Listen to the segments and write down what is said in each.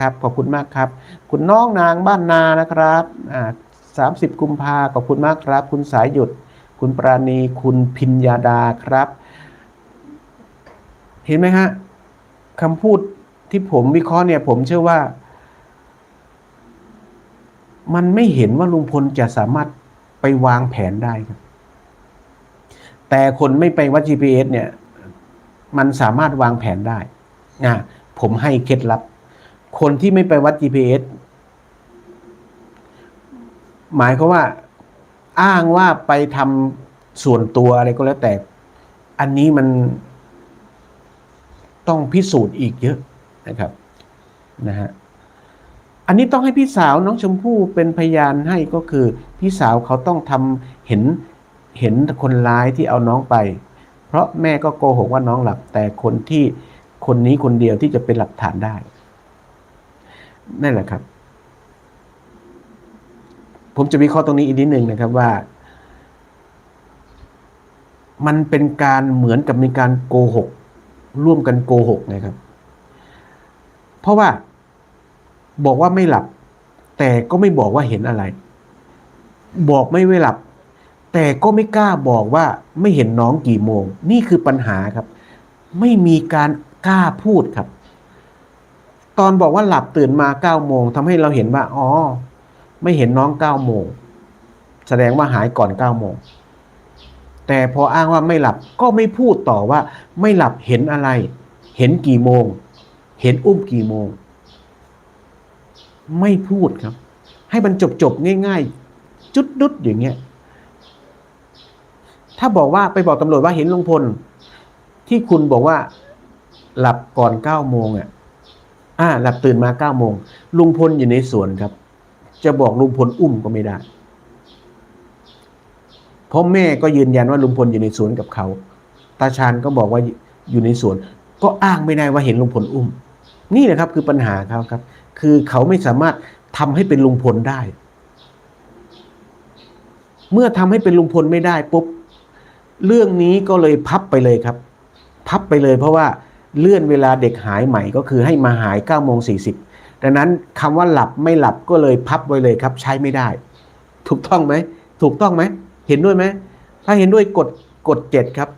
ครับขอบคุณมากครับ คุณน้องนางบ้านนานะครับอ่าสามสิบกุมภาขอบคุณมากครับ คุณสายหยุด คุณปราณีคุณพิญญาดาครับ เห็นไหมฮะคำพูดที่ผมวิเคราะห์เนี่ย ผมเชื่อว่า มันไม่เห็นว่าลุงพลจะสามารถไปวางแผนได้ครับ แต่คนไม่ไปวัด GPS เนี่ย มันสามารถวางแผนได้นะผมให้เคล็ดลับ คนที่ไม่ไปวัด GPS หมายเขามว่า อ้างว่าไปทำส่วนตัวอะไรก็แล้วแต่ อันนี้มันต้องพิสูจน์อีกเยอะนะครับนะฮะอันนี้ต้องให้พี่สาวน้องชมพู่เป็นพยานให้ก็คือ พี่สาวเขาต้องทำเห็นเห็นคนร้ายที่เอาน้องไป เพราะแม่ก็โกหกว่าน้องหลับแต่คนที่คนนี้คนเดียวที่จะเป็นหลักฐานได้ นั่นแหละครับ ผมจะวิเคราะห์ตรงนี้อีกนิดหนึ่งนะครับว่า มันเป็นการเหมือนกับมีการโกหก ร่วมกันโกหกนะครับ เพราะว่าบอกว่าไม่หลับ แต่ก็ไม่บอกว่าเห็นอะไร บอกไม่ไม่หลับ แต่ก็ไม่กล้าบอกว่าไม่เห็นน้องกี่โมง นี่คือปัญหาครับ ไม่มีการกล้าพูดครับ ตอนบอกว่าหลับตื่นมาเก้าโมงทำให้เราเห็นว่าอ๋อ ไม่เห็นน้องเก้าโมงแสดงว่าหายก่อนเก้าโมงแต่พออ้างว่าไม่หลับก็ไม่พูดต่อว่า ไม่หลับเห็นอะไร เห็นกี่โมง เห็นอุ้มกี่โมง ไม่พูดครับ ให้มันจบจบง่าย ๆ จุดดุดอย่างเงี้ยถ้าบอกว่าไปบอกตำรวจว่าเห็นลุงพล ที่คุณบอกว่า หลับก่อนเก้าโมงอะ อ่าหลับตื่นมาเก้าโมงลุงพลอยู่ในสวนครับ จะบอกลุงพลอุ้มก็ไม่ได้ เพราะแม่ก็ยืนยันว่าลุงพลอยู่ในสวนกับเขา ตาชาญก็บอกว่าอยู่ในสวน ก็อ้างไม่ได้ว่าเห็นลุงพลอุ้ม นี่แหละครับคือปัญหาเขาครับ คือเขาไม่สามารถทำให้เป็นลุงพลได้ เมื่อทำให้เป็นลุงพลไม่ได้ปุ๊บเรื่องนี้ก็เลยพับไปเลยครับ พับไปเลยเพราะว่า เลื่อนเวลาเด็กหายใหม่ก็คือให้มาหาย9โมง40ดังนั้นคำว่าหลับไม่หลับก็เลยพับไว้เลยครับ ใช้ไม่ได้ ถูกต้องไหม ถูกต้องไหม เห็นด้วยไหม ถ้าเห็นด้วยกดกดเจ็ดครับ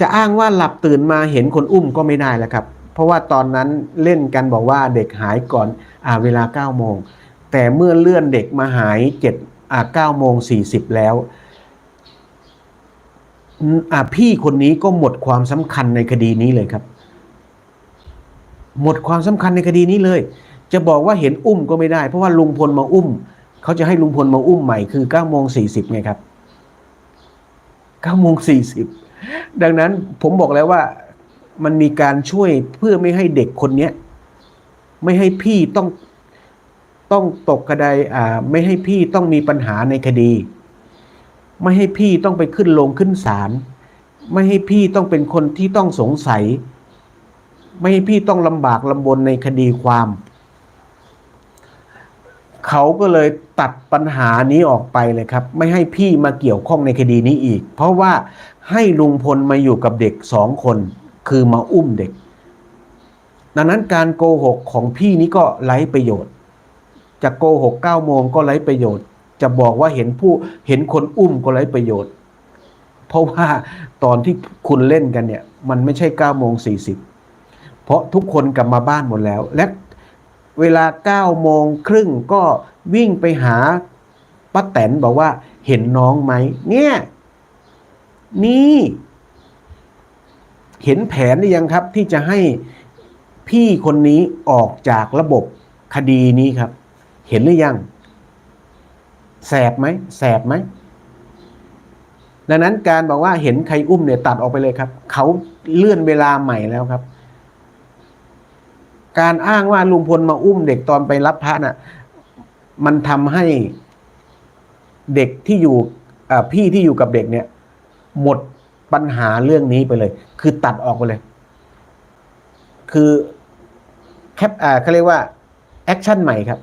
จะอ้างว่าหลับตื่นมาเห็นคนอุ้มก็ไม่ได้แล้วครับ เพราะว่าตอนนั้นเล่นกันบอกว่าเด็กหายก่อนอ่าเวลา9โมงแต่เมื่อเลื่อนเด็กมาหาย7อ่าโมง40แล้ว อ่าพี่คนนี้ก็หมดความสำคัญในคดีนี้เลยครับ หมดความสำคัญในคดีนี้เลย จะบอกว่าเห็นอุ้มก็ไม่ได้ เพราะว่าลุงพลมาอุ้ม เขาจะให้ลุงพลมาอุ้มใหม่คือ9โมง40ไงครับ9โมง40ดังนั้นผมบอกแล้วว่ามันมีการช่วยเพื่อไม่ให้เด็กคนเนี้ยไม่ให้พี่ต้องต้องตกกระไดอ่าไม่ให้พี่ต้องมีปัญหาในคดี ไม่ให้พี่ต้องไปขึ้นลงขึ้นศาลไม่ให้พี่ต้องเป็นคนที่ต้องสงสัย ไม่ให้พี่ต้องลำบากลำบนในคดีความ เขาก็เลยตัดปัญหานี้ออกไปเลยครับ ไม่ให้พี่มาเกี่ยวข้องในคดีนี้อีก เพราะว่าให้ลุงพลมาอยู่กับเด็กสองคน คือมาอุ้มเด็ก ดังนั้นการโกหกของพี่นี้ก็ไร้ประโยชน์จะโกหกเก้าโมงก็ไร้ประโยชน์ จะบอกว่าเห็นผู้เห็นคนอุ้มก็ไร้ประโยชน์ เพราะว่าตอนที่คุณเล่นกันเนี่ย มันไม่ใช่เก้าโมงสี่สิบเพราะทุกคนกลับมาบ้านหมดแล้ว และเวลาเก้าโมงครึ่งก็วิ่งไปหาป้าแตนบอกว่าเห็นน้องไหมเนี่ย นี่ เห็นแผนหรือยังครับ ที่จะให้พี่คนนี้ออกจากระบบคดีนี้ครับ เห็นหรือยัง แสบไหมแสบไหมดังนั้นการบอกว่าเห็นใครอุ้มเนี่ยตัดออกไปเลยครับ เขาเลื่อนเวลาใหม่แล้วครับ การอ้างว่าลุงพลมาอุ้มเด็กตอนไปรับพระน่ะ มันทำให้เด็กที่อยู่พี่ที่อยู่กับเด็กเนี่ย หมดปัญหาเรื่องนี้ไปเลย คือตัดออกไปเลย คือแคปอ่าเขาเรียกว่าแอคชั่นใหม่ครับ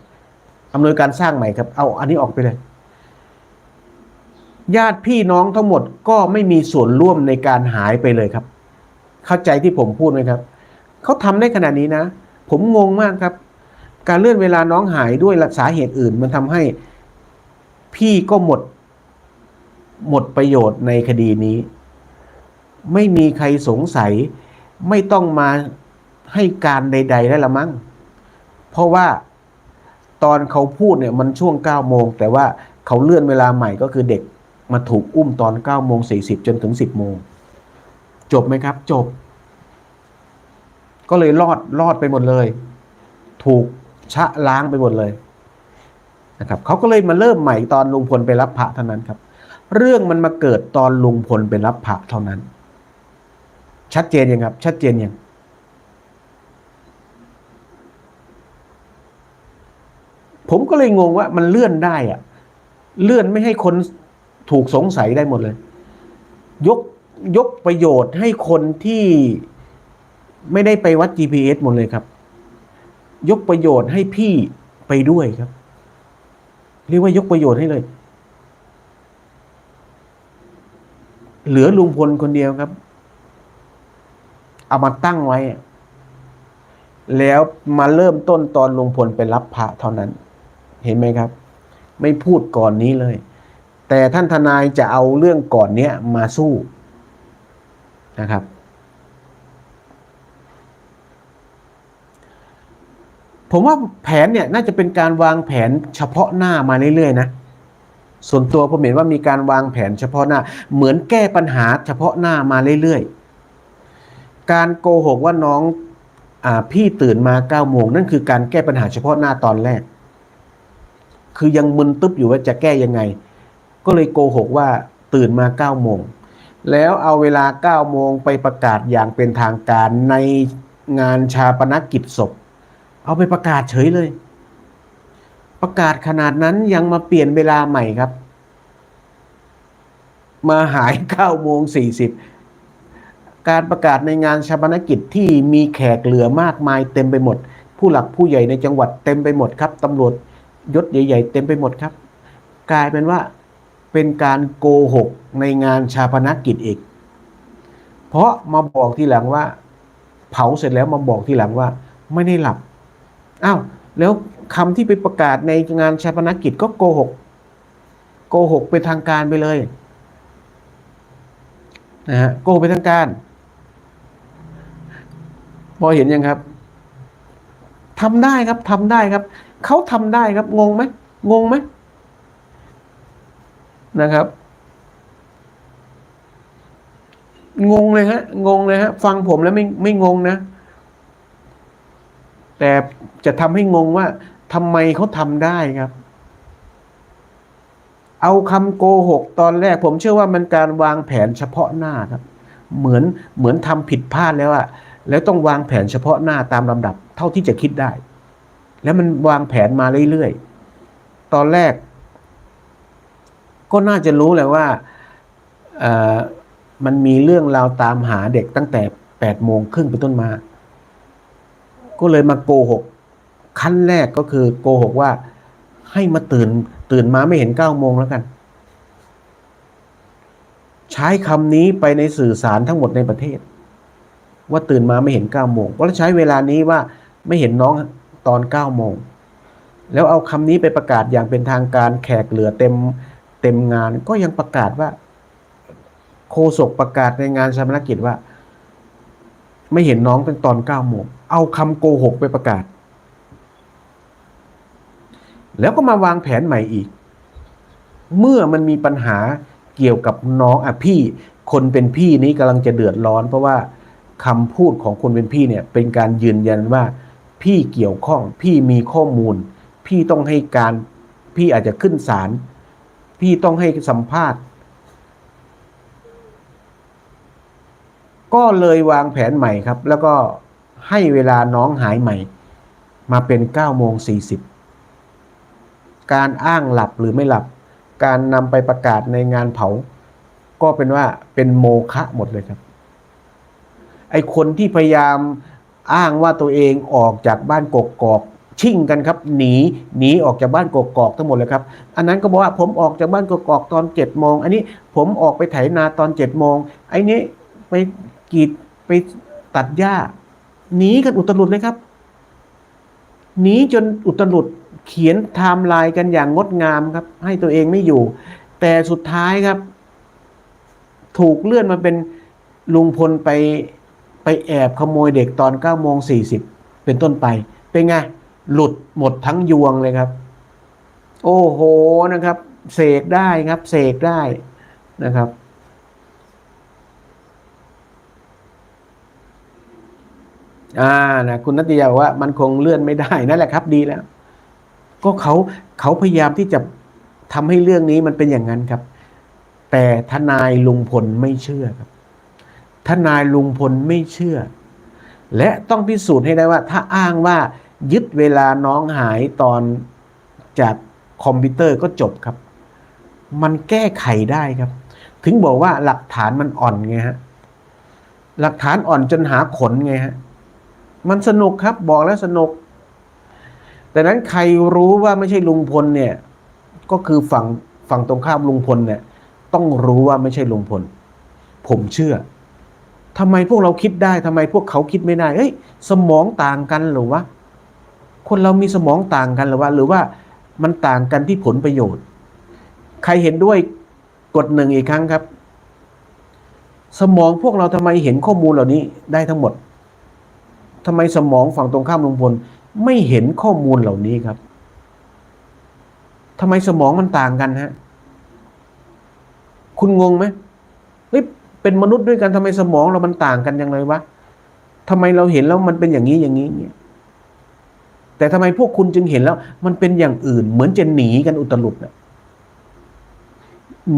อำนวยการสร้างใหม่ครับ เอาอันนี้ออกไปเลย ญาติพี่น้องทั้งหมดก็ไม่มีส่วนร่วมในการหายไปเลยครับ เข้าใจที่ผมพูดไหมครับ เขาทำได้ขนาดนี้นะ ผมงงมากครับ การเลื่อนเวลาน้องหายด้วยสาเหตุอื่น มันทำให้พี่ก็หมด หมดประโยชน์ในคดีนี้ ไม่มีใครสงสัย ไม่ต้องมาให้การใด ๆ ได้ละมั้ง เพราะว่า ตอนเขาพูดเนี่ยมันช่วง9โมงแต่ว่าเขาเลื่อนเวลาใหม่ก็คือเด็กมาถูกอุ้มตอน9โมง40จนถึง 10โมงจบไหมครับ จบ ก็เลยรอดรอดไปหมดเลย ถูกชะล้างไปหมดเลยนะครับเขาก็เลยมาเริ่มใหม่ตอนลุงพลไปรับพระเท่านั้นครับ เรื่องมันมาเกิดตอนลุงพลไปรับพระเท่านั้น ชัดเจนยังครับ ชัดเจนยัง ผมก็เลยงงว่ามันเลื่อนได้อะเลื่อนไม่ให้คนถูกสงสัยได้หมดเลย ยกยกประโยชน์ให้คนที่ไม่ได้ไปวัด GPS หมดเลยครับ ยกประโยชน์ให้พี่ไปด้วยครับ เรียกว่ายกประโยชน์ให้เลย เหลือลุงพลคนเดียวครับ เอามาตั้งไว้ แล้วมาเริ่มต้นตอนลุงพลไปรับพระเท่านั้น เห็นไหมครับ ไม่พูดก่อนนี้เลย แต่ท่านทนายจะเอาเรื่องก่อนเนี้ยมาสู้นะครับ ผมว่าแผนเนี่ยน่าจะเป็นการวางแผนเฉพาะหน้ามาเรื่อยๆนะส่วนตัวผมเห็นว่ามีการวางแผนเฉพาะหน้า เหมือนแก้ปัญหาเฉพาะหน้ามาเรื่อยๆ การโกหกว่าน้องอ่าพี่ตื่นมาเก้าโมงนั่นคือการแก้ปัญหาเฉพาะหน้าตอนแรก คือยังมึนตึ๊บอยู่ว่าจะแก้ยังไง ก็เลยโกหกว่าตื่นมาเก้าโมงแล้วเอาเวลาเก้าโมงไปประกาศอย่างเป็นทางการในงานชาปนกิจศพ เอาไปประกาศเฉยเลย ประกาศขนาดนั้นยังมาเปลี่ยนเวลาใหม่ครับ มาหายเก้าโมงสี่สิบการประกาศในงานชาปนกิจที่มีแขกเหลือมากมายเต็มไปหมด ผู้หลักผู้ใหญ่ในจังหวัดเต็มไปหมดครับตำรวจ ยศใหญ่ ๆ เต็มไปหมดครับ กลายเป็นว่าเป็นการโกหกในงานชาปนกิจอีก เพราะมาบอกทีหลังว่า เผาเสร็จแล้วมาบอกทีหลังว่า ไม่ได้หลับอ้าวแล้วคำที่ไปประกาศในงานชาปนกิจก็โกหก โกหกเป็นทางการไปเลยนะฮะโกหกเป็นทางการ พอเห็นยังครับทำได้ครับทำได้ครับ เขาทำได้ครับงงไหมงงไหมนะครับ งงเลยฮะงงเลยฮะฟังผมแล้วไม่ไม่งงนะ แต่จะทำให้งงว่าทำไมเขาทำได้ครับ เอาคำโกหกตอนแรก ผมเชื่อว่ามันการวางแผนเฉพาะหน้าครับ เหมือนเหมือนทำผิดพลาดแล้วอะแล้วต้องวางแผนเฉพาะหน้าตามลำดับ เท่าที่จะคิดได้ แล้วมันวางแผนมาเรื่อยๆ ตอนแรก ก็น่าจะรู้แหละว่ามันมีเรื่องราวตามหาเด็กตั้งแต่แปดโมงครึ่งเป็นต้นมา ก็เลยมาโกหกขั้นแรกก็คือโกหกว่าให้มาตื่น ตื่นมาไม่เห็นเก้าโมงแล้วกัน ใช้คำนี้ไปในสื่อสารทั้งหมดในประเทศ ว่าตื่นมาไม่เห็นเก้าโมงก็ใช้เวลานี้ว่าไม่เห็นน้อง ตอนเก้าโมง แล้วเอาคำนี้ไปประกาศอย่างเป็นทางการแขกเหลือเต็มเต็มงานก็ยังประกาศว่า โคศกประกาศในงานชาปนกิจว่า ไม่เห็นน้องเป็นตอนเก้าโมง เอาคำโกหกไปประกาศ แล้วก็มาวางแผนใหม่อีก เมื่อมันมีปัญหาเกี่ยวกับน้องอะพี่ คนเป็นพี่นี้กำลังจะเดือดร้อน เพราะว่าคำพูดของคนเป็นพี่เนี่ย เป็นการยืนยันว่า พี่เกี่ยวข้อง พี่มีข้อมูล พี่ต้องให้การ พี่อาจจะขึ้นศาลพี่ต้องให้สัมภาษณ์ ก็เลยวางแผนใหม่ครับ แล้วก็ให้เวลาน้องหายใหม่ มาเป็น9โมง40 การอ้างหลับหรือไม่หลับ การนำไปประกาศในงานเผา ก็เป็นว่าเป็นโมฆะหมดเลยครับ ไอคนที่พยายาม อ้างว่าตัวเองออกจากบ้านกกอกชิ่งกันครับหนีหนีออกจากบ้านกกอกทั้งหมดเลยครับ อันนั้นก็บอกว่าผมออกจากบ้านกกอกตอนเจ็ดโมงอันนี้ผมออกไปไถนาตอนเจ็ดโมงไอ้นี้ไปกรีดไปตัดหญ้าหนีกันอุตลุดเลยครับหนีจนอุตลุดเขียนไทม์ไลน์กันอย่างงดงามครับ ให้ตัวเองไม่อยู่ แต่สุดท้ายครับ ถูกเลื่อนมาเป็นลุงพลไป ไปแอบขโมยเด็กตอน9โมง40เป็นต้นไป เป็นไง หลุดหมดทั้งยวงเลยครับ โอ้โหนะครับ เสกได้ครับ เสกได้นะครับ อ่านะคุณนัตยาบอกว่ามันคงเลื่อนไม่ได้นั่นแหละครับ ดีแล้ว ก็เขาเขาพยายามที่จะทำให้เรื่องนี้มันเป็นอย่างนั้นครับ แต่ทนายลุงพลไม่เชื่อครับ ทนายลุงพลไม่เชื่อ และต้องพิสูจน์ให้ได้ว่า ถ้าอ้างว่ายึดเวลาน้องหายตอนจากคอมพิวเตอร์ก็จบครับ มันแก้ไขได้ครับ ถึงบอกว่าหลักฐานมันอ่อนไงฮะ หลักฐานอ่อนจนหาขนไงฮะ มันสนุกครับบอกแล้วสนุก แต่นั้นใครรู้ว่าไม่ใช่ลุงพลเนี่ย ก็คือฝั่งฝั่งตรงข้ามลุงพลเนี่ย ต้องรู้ว่าไม่ใช่ลุงพล ผมเชื่อ ทำไมพวกเราคิดได้ทำไมพวกเขาคิดไม่ได้เอ้ยสมองต่างกันหรือวะคนเรามีสมองต่างกันหรือวะหรือว่ามันต่างกันที่ผลประโยชน์ ใครเห็นด้วยกดหนึ่งอีกครั้งครับ สมองพวกเราทำไมเห็นข้อมูลเหล่านี้ได้ทั้งหมดทำไมสมองฝั่งตรงข้ามลุงพลไม่เห็นข้อมูลเหล่านี้ครับทำไมสมองมันต่างกันฮะ คุณงงไหมเฮ้ย เป็นมนุษย์ด้วยกันทำไมสมองเรามันต่างกันอยังเลยวะทำไมเราเห็นแล้วมันเป็นอย่างนี้อย่างนี้เนี่ยแต่ทำไมพวกคุณจึงเห็นแล้ว มันเป็นอย่างอื่น เหมือนจะหนีกันอุตลุดน่ะ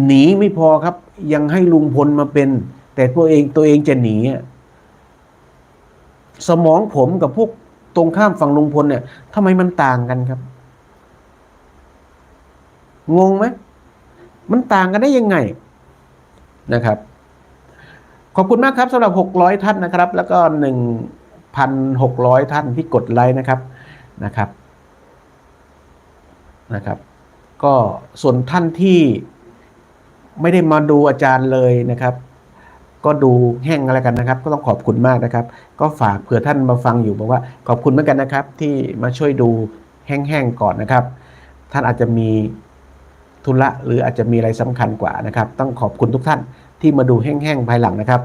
หนีไม่พอครับ ยังให้ลุงพลมาเป็น แต่ตัวเองตัวเองจะหนีอะสมองผมกับพวกตรงข้ามฝั่งลุงพลเนี่ยทำไมมันต่างกันครับ งงไหมมันต่างกันได้ยังไงนะครับ ขอบคุณมากครับสำหรับ 600 ท่านนะครับ แล้วก็ 1,600 ท่านที่กดไลค์นะครับนะครับนะครับ ก็ส่วนท่านที่ไม่ได้มาดูอาจารย์เลยนะครับ ก็ดูแห้งอะไรกันนะครับ ก็ต้องขอบคุณมากนะครับ ก็ฝากเผื่อท่านมาฟังอยู่บอกว่าขอบคุณเหมือนกันนะครับ ที่มาช่วยดูแห้งๆก่อนนะครับ ท่านอาจจะมีธุระหรืออาจจะมีอะไรสำคัญกว่านะครับ ต้องขอบคุณทุกท่าน ที่มาดูแห้งๆภายหลังนะครับ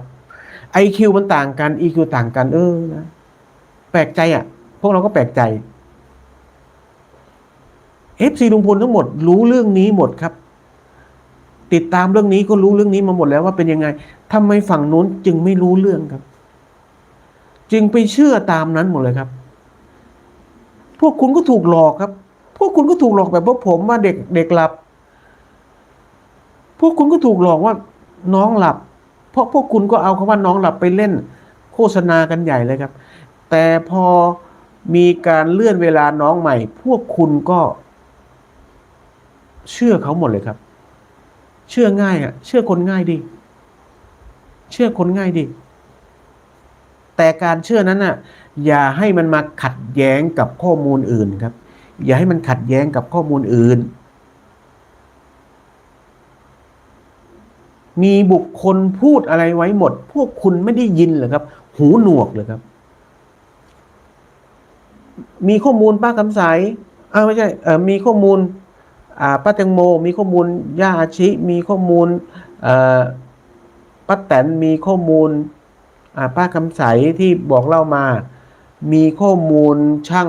IQ มันต่างกัน EQ ต่างกัน เออนะแปลกใจอะ พวกเราก็แปลกใจ FC ลุงพลทั้งหมดรู้เรื่องนี้หมดครับ ติดตามเรื่องนี้ก็รู้เรื่องนี้มาหมดแล้วว่าเป็นยังไงทำไมฝั่งนู้นจึงไม่รู้เรื่องครับ จึงไปเชื่อตามนั้นหมดเลยครับ พวกคุณก็ถูกหลอกครับ พวกคุณก็ถูกหลอกแบบพวกผมว่าเด็กเด็กหลับ พวกคุณก็ถูกหลอกว่า น้องหลับ เพราะพวกคุณก็เอาคำว่าน้องหลับไปเล่น โฆษณากันใหญ่เลยครับ แต่พอมีการเลื่อนเวลาน้องใหม่ พวกคุณก็ เชื่อเขาหมดเลยครับ เชื่อง่ายอะเชื่อคนง่ายดี เชื่อคนง่ายดีแต่การเชื่อนั้นน่ะอย่าให้มันมาขัดแย้งกับข้อมูลอื่นครับ อย่าให้มันขัดแย้งกับข้อมูลอื่น มีบุคคลพูดอะไรไว้หมด พวกคุณไม่ได้ยินเหรอครับ หูหนวกเลยครับ มีข้อมูลป้าคำใสอ้าวไม่ใช่เออมีข้อมูลอ่าป้าแตงโม มีข้อมูลย่าอาชิ มีข้อมูลเอ่อป้าแตนมีข้อมูลอ่าป้าคำใสที่บอกเล่ามา มีข้อมูลช่าง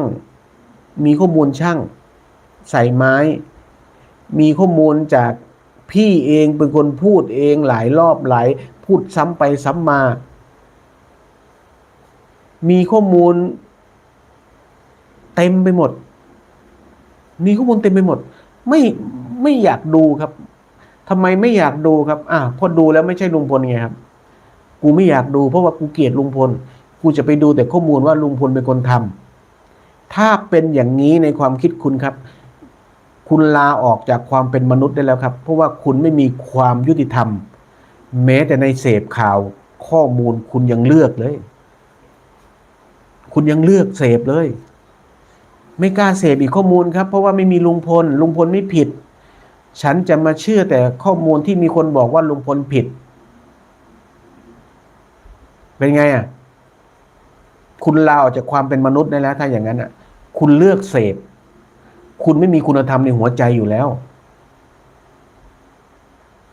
มีข้อมูลช่าง ใส่ไม้ มีข้อมูลจาก พี่เองเป็นคนพูดเองหลายรอบหลาย พูดซ้ำไปซ้ำมา มีข้อมูล เต็มไปหมด มีข้อมูลเต็มไปหมด ไม่ไม่อยากดูครับทำไมไม่อยากดูครับ อ่าพอดูแล้วไม่ใช่ลุงพลไงครับ กูไม่อยากดูเพราะว่ากูเกลียดลุงพล กูจะไปดูแต่ข้อมูลว่าลุงพลเป็นคนทำถ้าเป็นอย่างนี้ในความคิดคุณครับ คุณลาออกจากความเป็นมนุษย์ได้แล้วครับ เพราะว่าคุณไม่มีความยุติธรรม แม้แต่ในเสพข่าวข้อมูลคุณยังเลือกเลย คุณยังเลือกเสพเลย ไม่กล้าเสพอีกข้อมูลครับ เพราะว่าไม่มีลุงพล ลุงพลไม่ผิด ฉันจะมาเชื่อแต่ข้อมูลที่มีคนบอกว่าลุงพลผิด เป็นไงอะ คุณลาออกจากความเป็นมนุษย์ได้แล้ว ถ้าอย่างนั้นอะ คุณเลือกเสพ คุณไม่มีคุณธรรมในหัวใจอยู่แล้ว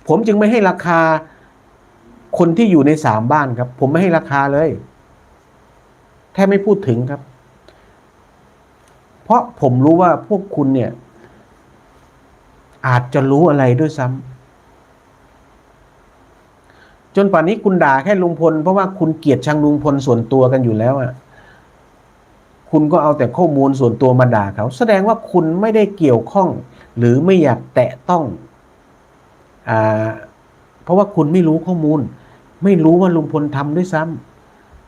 ผมจึงไม่ให้ราคาคนที่อยู่ในสามบ้านครับ ผมไม่ให้ราคาเลย แทบไม่พูดถึงครับ เพราะผมรู้ว่าพวกคุณเนี่ย อาจจะรู้อะไรด้วยซ้ำจนป่านนี้คุณด่าแค่ลุงพล เพราะว่าคุณเกลียดชังลุงพลส่วนตัวกันอยู่แล้วอะ คุณก็เอาแต่ข้อมูลส่วนตัวมาด่าเขา แสดงว่าคุณไม่ได้เกี่ยวข้อง หรือไม่อยากแตะต้องอเพราะว่าคุณไม่รู้ข้อมูล ไม่รู้ว่าลุงพลทำด้วยซ้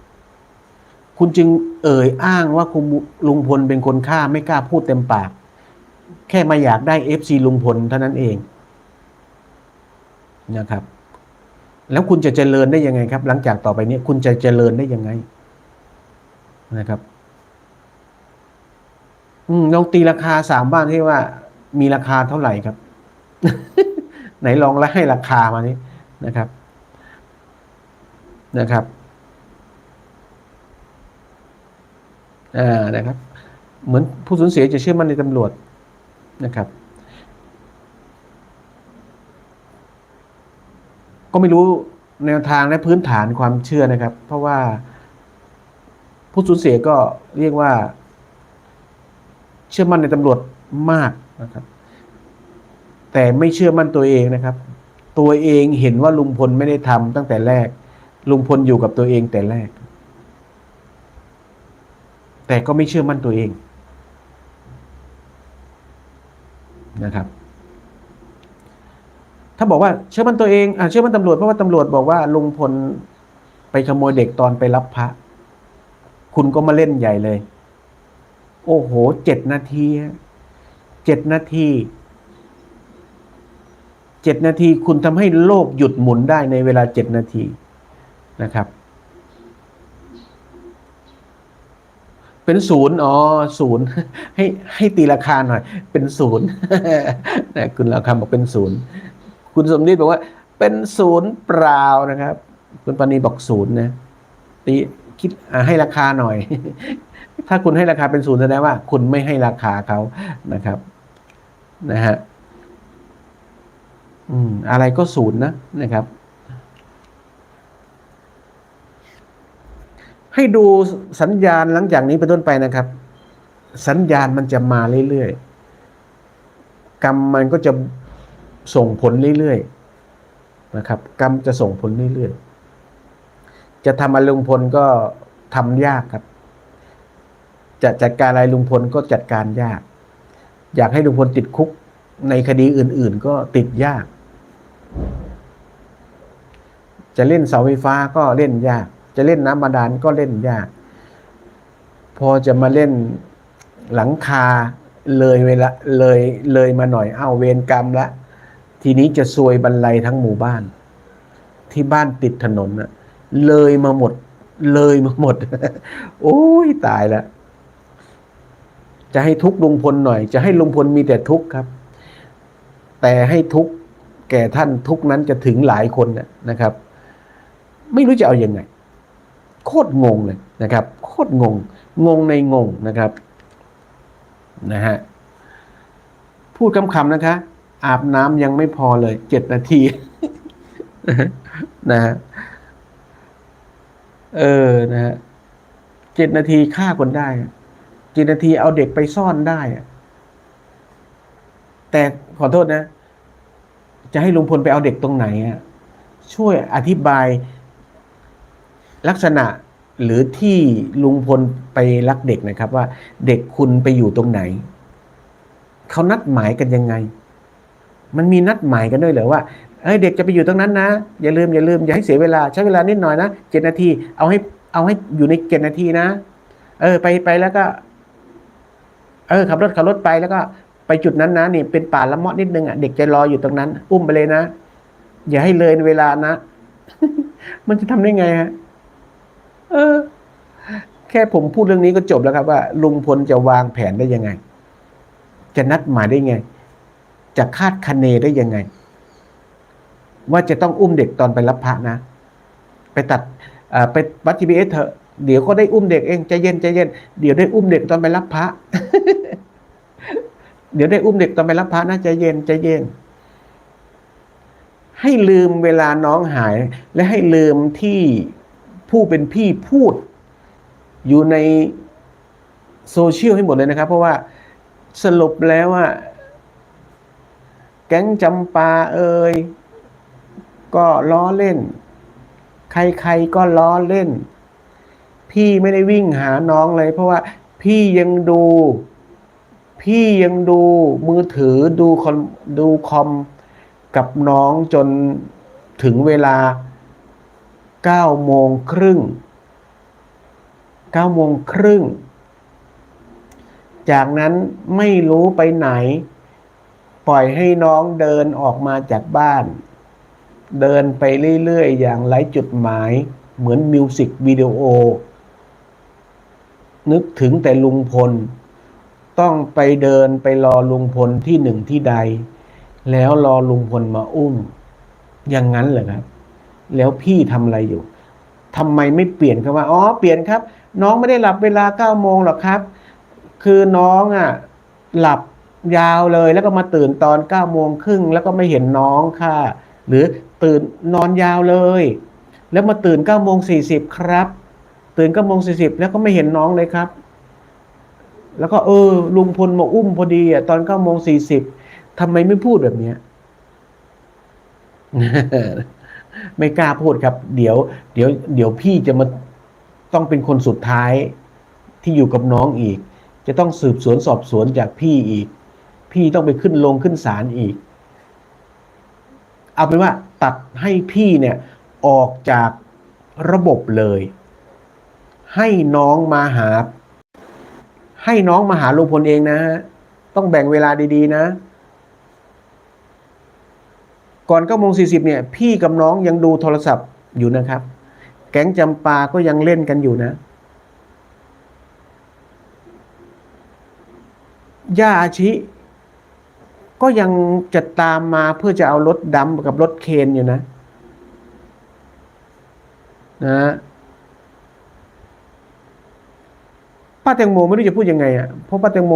ำคุณจึงเอ่ยอ้างว่าคุณลุงพลเป็นคนฆ่าไม่กล้าพูดเต็มปาก แค่มาอยากได้เอฟซีลุงพลเท่านั้นเองนะครับ แล้วคุณจะเจริญได้ยังไงครับ หลังจากต่อไปนี้คุณจะเจริญได้ยังไงนะครับ อืมลองตีราคาสามบ้านที่ว่า มีราคาเท่าไหร่ครับ ไหนลองแล้วให้ราคามานี้นะครับ นะครับอ่านะครับ เหมือนผู้สูญเสียจะเชื่อมั่นในตำรวจนะครับ ก็ไม่รู้แนวทางและพื้นฐานความเชื่อนะครับ เพราะว่าผู้สูญเสียก็เรียกว่า เชื่อมั่นในตำรวจมากนะครับ แต่ไม่เชื่อมั่นตัวเองนะครับ ตัวเองเห็นว่าลุงพลไม่ได้ทำตั้งแต่แรก ลุงพลอยู่กับตัวเองแต่แรก แต่ก็ไม่เชื่อมั่นตัวเองนะครับ ถ้าบอกว่าเชื่อมั่นตัวเองอ่าเชื่อมั่นตำรวจเพราะว่าตำรวจบอกว่าลุงพลไปขโมยเด็กตอนไปรับพระ คุณก็มาเล่นใหญ่เลย โอ้โหเจ็ดนาทีเจ็ดนาทีเจ็ดนาทีคุณทำให้โลกหยุดหมุนได้ในเวลาเจ็ดนาทีนะครับ เป็นศูนย์อ๋อศูนย์ให้ให้ตีราคาหน่อย เป็นศูนย์นะคุณเราคำบอกเป็นศูนย์คุณสมนิดบอกว่า เป็นศูนย์เปล่านะครับ คุณปานีบอกศูนย์นะตีคิดให้ราคาหน่อย ถ้าคุณให้ราคาเป็นศูนย์แสดงว่า คุณไม่ให้ราคาเขานะครับ นะฮะอืมอะไรก็ศูนย์นะนะครับ ให้ดูสัญญาณหลังจากนี้เป็นต้นไปนะครับ สัญญาณมันจะมาเรื่อยๆกรรมมันก็จะส่งผลเรื่อยๆนะครับ กรรมจะส่งผลเรื่อยๆจะทำอะไรลุงพลก็ทำยากครับ จะจัดการอะไรลุงพลก็จัดการยาก อยากให้ลุงพลติดคุกในคดีอื่น ๆ ก็ติดยาก จะเล่นเสาไฟฟ้าก็เล่นยาก จะเล่นน้ำบาดาลก็เล่นยาก พอจะมาเล่นหลังคาเลยเวลาเลยเลยมาหน่อยเอาเวรกรรมละ ทีนี้จะซวยบรรลัยทั้งหมู่บ้าน ที่บ้านติดถนนน่ะเลยมาหมด เลยมาหมด โอ้ยตายละ จะให้ทุกลุงพลหน่อย จะให้ลุงพลมีแต่ทุกครับ แต่ให้ทุกแก่ท่านทุกนั้นจะถึงหลายคนนะนะครับ ไม่รู้จะเอาอยัางไง โคตรงงเลยนะครับ โคตรงง งงในงงนะครับนะฮะพูดคำๆนะคะ อาบน้ำยังไม่พอเลยเจ็ดนาทีนะฮะเออนะฮะเจ็ดนาทีฆ่าคนได้ เจ็ดนาทีเอาเด็กไปซ่อนได้แต่ขอโทษนะ จะให้ลุงพลไปเอาเด็กตรงไหนอะช่วยอธิบายลักษณะหรือที่ลุงพลไปรักเด็กนะครับ ว่าเด็กคุณไปอยู่ตรงไหน เขานัดหมายกันยังไง มันมีนัดหมายกันด้วยเหรอว่าเอ้ยเด็กจะไปอยู่ตรงนั้นนะ อย่าลืมอย่าลืมอย่าให้เสียเวลาใช้เวลานิดหน่อยนะเจ็ดนาที เอาให้เอาให้อยู่ในเจ็ดนาทีนะ เออไปไปแล้วก็ เออขับรถขับรถไปแล้วก็ไปจุดนั้นนะนี่เป็นป่าละเมาะนิดนึงอะเด็กจะรออยู่ตรงนั้น อุ้มไปเลยนะ อย่าให้เลยเวลานะ มันจะทำได้ไงฮะเออ แค่ผมพูดเรื่องนี้ก็จบแล้วครับ ว่า ลุงพลจะวางแผนได้ยังไง จะนัดหมายได้ไง จะคาดคะเนได้ยังไง ว่าจะต้องอุ้มเด็กตอนไปรับพระนะ ไปตัดไปวัด GPS เถอะ เดี๋ยวก็ได้อุ้มเด็กเองใจเย็นใจเย็นเดี๋ยวได้อุ้มเด็กตอนไปรับพระ เดี๋ยวได้อุ้มเด็กตอนไปรับพระนะใจเย็นใจเย็น ให้ลืมเวลาน้องหาย และให้ลืมที่ผู้เป็นพี่พูด อยู่ในโซเชียลให้หมดเลยนะครับ เพราะว่าสรุปแล้วว่าแก๊งจำปาเอ่ยก็ล้อเล่น ใครๆก็ล้อเล่น พี่ไม่ได้วิ่งหาน้องเลย เพราะว่าพี่ยังดู พี่ยังดูมือถือดูคอมดูคอมกับน้องจนถึงเวลาเก้าโมงครึ่งเก้าโมงครึ่ง จากนั้นไม่รู้ไปไหน ปล่อยให้น้องเดินออกมาจากบ้าน เดินไปเรื่อย ๆ อย่างไร้จุดหมายเหมือนมิวสิกวิดีโอ นึกถึงแต่ลุงพล ต้องไปเดินไปรอลุงพลที่หนึ่งที่ใด แล้วรอลุงพลมาอุ้ม อย่างนั้นเหรอครับ แล้วพี่ทำอะไรอยู่ ทำไมไม่เปลี่ยนคำว่า อ๋อ เปลี่ยนครับ น้องไม่ได้หลับเวลาเก้าโมงหรอกครับ คือน้องอะ หลับยาวเลยแล้วก็มาตื่นตอนเก้าโมงครึ่งแล้วก็ไม่เห็นน้องค่ะ หรือตื่นนอนยาวเลย แล้วมาตื่นเก้าโมงสี่สิบครับ ตื่นเก้าโมงสี่สิบแล้วก็ไม่เห็นน้องเลยครับ แล้วก็เออ ลุงพลมาอุ้มพอดีอะตอนเก้าโมงสี่สิบทำไมไม่พูดแบบเนี้ยไม่กล้าพูดครับ เดี๋ยว เดี๋ยว เดี๋ยวพี่จะมาต้องเป็นคนสุดท้ายที่อยู่กับน้องอีก จะต้องสืบสวนสอบสวนจากพี่อีก พี่ต้องไปขึ้นลงขึ้นศาลอีก เอาเป็นว่า ตัดให้พี่เนี่ย ออกจากระบบเลย ให้น้องมาหา ให้น้องมาหาลุงพลเองนะฮะต้องแบ่งเวลาดีๆนะ ก่อนเก้าโมงสี่สิบเนี่ย พี่กับน้องยังดูโทรศัพท์อยู่นะครับ แก๊งจำปาก็ยังเล่นกันอยู่นะ ย่าอาชิ ก็ยังจะตามมาเพื่อจะเอารถดำกับรถเคนอยู่นะ นะฮะ ป้าแตงโมไม่รู้จะพูดยังไงอะเพราะป้าแตงโม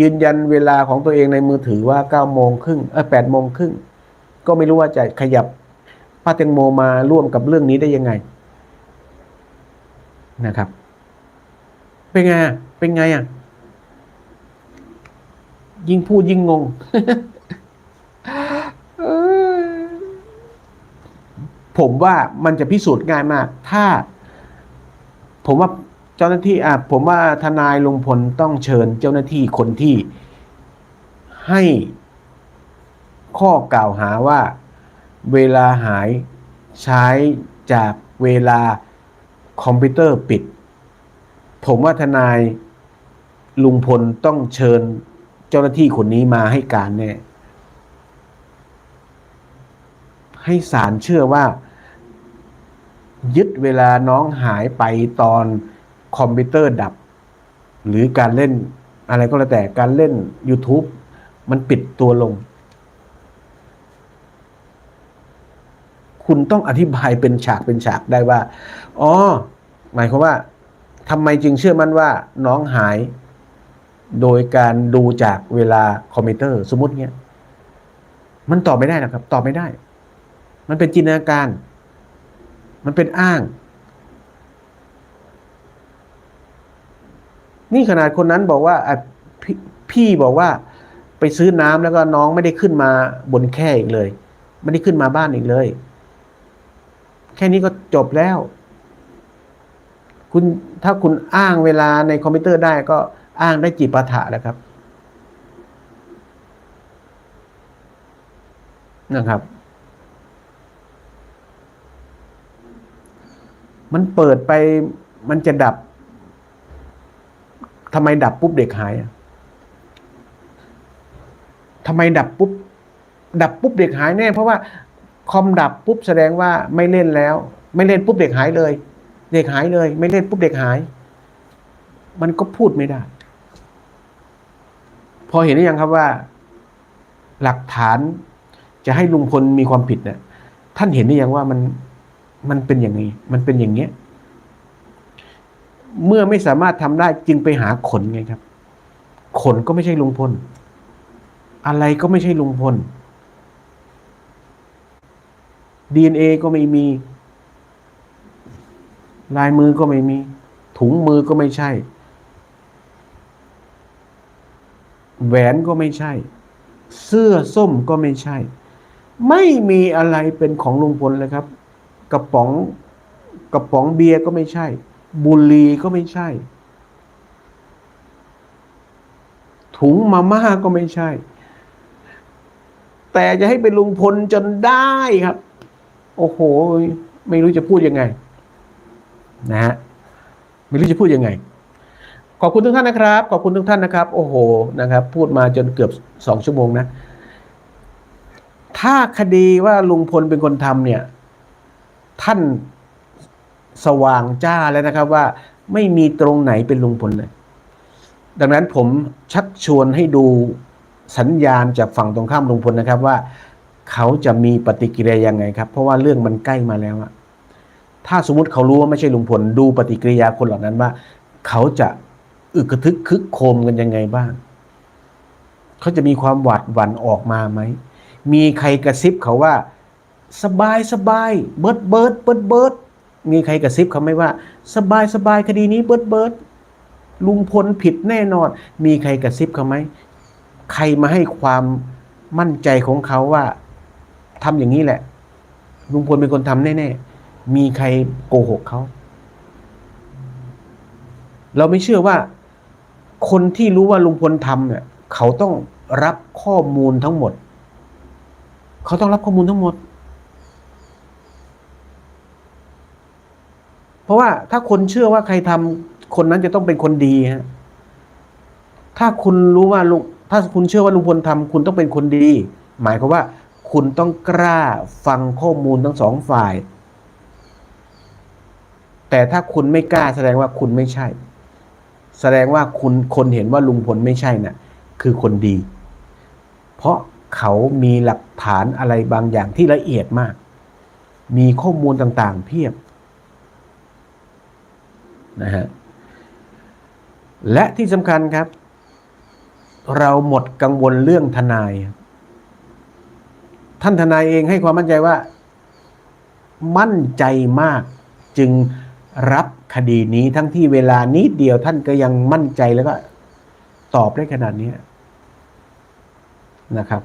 ยืนยันเวลาของตัวเองในมือถือว่าเก้าโมงครึ่งเออแปดโมงครึ่งก็ไม่รู้ว่าจะขยับป้าแตงโมมาร่วมกับเรื่องนี้ได้ยังไง นะครับ เป็นไงอะเป็นไงอะยิ่งพูดยิ่งงงผมว่ามันจะพิสูจน์ง่ายมาก ถ้า ผมว่า เจ้าหน้าที่อะผมว่าทนายลุงพลต้องเชิญเจ้าหน้าที่คนที่ให้ข้อกล่าวหาว่า เวลาหายใช้จากเวลาคอมพิวเตอร์ปิด ผมว่าทนายลุงพลต้องเชิญเจ้าหน้าที่คนนี้มาให้การแน่ให้ศาลเชื่อว่า ยึดเวลาน้องหายไปตอน คอมพิวเตอร์ดับ หรือการเล่นอะไรก็แล้วแต่การเล่น YouTube มันปิดตัวลง คุณต้องอธิบายเป็นฉากเป็นฉากได้ว่า อ๋อ หมายความว่าทำไมจึงเชื่อมั่นว่าน้องหาย โดยการดูจากเวลาคอมพิวเตอร์สมมติเงี้ย มันตอบไม่ได้นะครับ ตอบไม่ได้ มันเป็นจินตนาการ มันเป็นอ้าง นี่ขนาดคนนั้นบอกว่าอพพี่บอกว่าไปซื้อน้ำแล้วก็น้องไม่ได้ขึ้นมาบนแค่อีกเลย ไม่ได้ขึ้นมาบ้านอีกเลย แค่นี้ก็จบแล้ว คุณถ้าคุณอ้างเวลาในคอมพิวเตอร์ได้ก็อ้างได้จีปาถะแล้วครับนะครับ มันเปิดไปมันจะดับ ทำไมดับปุ๊บเด็กหายอะทำไมดับปุ๊บ ดับปุ๊บเด็กหายแน่ เพราะว่าคอมดับปุ๊บแสดงว่าไม่เล่นแล้ว ไม่เล่นปุ๊บเด็กหายเลย เด็กหายเลย ไม่เล่นปุ๊บเด็กหาย มันก็พูดไม่ได้ พอเห็นหรือยังครับว่า หลักฐานจะให้ลุงพลมีความผิดเนี่ยท่านเห็นหรือยังว่ามันมันเป็นอย่างนี้ มันเป็นอย่างเงี้ย เมื่อไม่สามารถทำได้จึงไปหาขนไงครับ ขนก็ไม่ใช่ลุงพล อะไรก็ไม่ใช่ลุงพล DNA ก็ไม่มี ลายมือก็ไม่มี ถุงมือก็ไม่ใช่ แหวนก็ไม่ใช่ เสื้อส้มก็ไม่ใช่ ไม่มีอะไรเป็นของลุงพลเลยครับ กระป๋องกระป๋องเบียร์ก็ไม่ใช่ บุหรี่ก็ไม่ใช่ ถุงมาม่าก็ไม่ใช่ แต่จะให้เป็นลุงพลจนได้ครับ โอ้โห ไม่รู้จะพูดยังไง นะฮะไม่รู้จะพูดยังไง ขอบคุณทุกท่านนะครับ ขอบคุณทุกท่านนะครับ โอ้โหนะครับ พูดมาจนเกือบสองชั่วโมงนะ ถ้าคดีว่าลุงพลเป็นคนทำเนี่ย ท่าน สว่างจ้าแล้วนะครับว่าไม่มีตรงไหนเป็นลุงพลเลย ดังนั้นผมชักชวนให้ดูสัญญาณจากฝั่งตรงข้ามลุงพลนะครับว่า เขาจะมีปฏิกิริยายังไงครับ เพราะว่าเรื่องมันใกล้มาแล้วอะถ้าสมมติเขารู้ว่าไม่ใช่ลุงพลดูปฏิกิริยาคนเหล่านั้นว่า เขาจะอึกกระทึกคึกโคมกันยังไงบ้าง เขาจะมีความหวาดหวั่นออกมาไหม มีใครกระซิบเขาว่า สบายสบายเบิร์ดเบิร์ดเบิร์ดเบิร์ด มีใครกระซิบเขาไหมว่า สบายสบายคดีนี้เบิร์ดเบิร์ดลุงพลผิดแน่นอน มีใครกระซิบเขาไหมใครมาให้ความมั่นใจของเขาว่าทำอย่างนี้แหละ ลุงพลเป็นคนทำแน่ๆมีใครโกหกเขาเราไม่เชื่อว่า คนที่รู้ว่าลุงพลทำเนี่ย เขาต้องรับข้อมูลทั้งหมด เขาต้องรับข้อมูลทั้งหมด เพ ราะว่าถ้าคนเชื่อว่าใครทำคนนั้นจะต้องเป็นคนดีฮะถ้าคุณรู้ว่าลุงถ้าคุณเชื่อว่าลุงพลทำคุณต้องเป็นคนดี หมายความว่า คุณต้องกล้าฟังข้อมูลทั้งสองฝ่าย แต่ถ้าคุณไม่กล้าแสดงว่าคุณไม่ใช่ แสดงว่าคุณคนเห็นว่าลุงพลไม่ใช่น่ะ คือคนดี เพราะเขามีหลักฐานอะไรบางอย่างที่ละเอียดมาก มีข้อมูลต่างๆ เพียบ นะฮะและที่สำคัญครับ เราหมดกังวลเรื่องทนาย ท่านทนายเองให้ความมั่นใจว่า มั่นใจมากจึงรับคดีนี้ทั้งที่เวลานิดเดียวท่านก็ยังมั่นใจแล้วก็ตอบได้ขนาดนี้นะครับ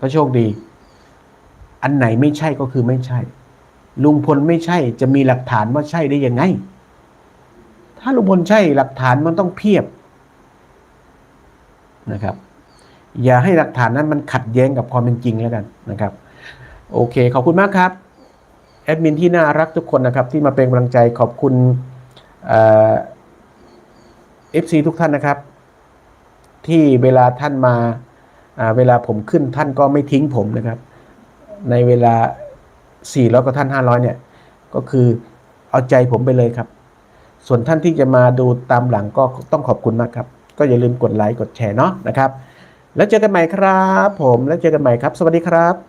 ก็โชคดี อันไหนไม่ใช่ก็คือไม่ใช่ ลุงพลไม่ใช่จะมีหลักฐานว่าใช่ได้ยังไง ถ้าลุงพลใช่หลักฐานมันต้องเพียบนะครับ อย่าให้หลักฐานนั้นมันขัดแย้งกับความเป็นจริงแล้วกันนะครับ โอเค ขอบคุณมากครับแอดมินที่น่ารักทุกคนนะครับ ที่มาเป็นกำลังใจขอบคุณเอฟซีทุกท่านนะครับ ที่เวลาท่านมาาเวลาผมขึ้นท่านก็ไม่ทิ้งผมนะครับ ในเวลา400กับท่าน 500เนี่ยก็คือเอาใจผมไปเลยครับ ส่วนท่านที่จะมาดูตามหลังก็ต้องขอบคุณมากครับ ก็อย่าลืมกดไลค์กดแชร์เนาะนะครับ แล้วเจอกันใหม่ครับ ผมแล้วเจอกันใหม่ครับ สวัสดีครับ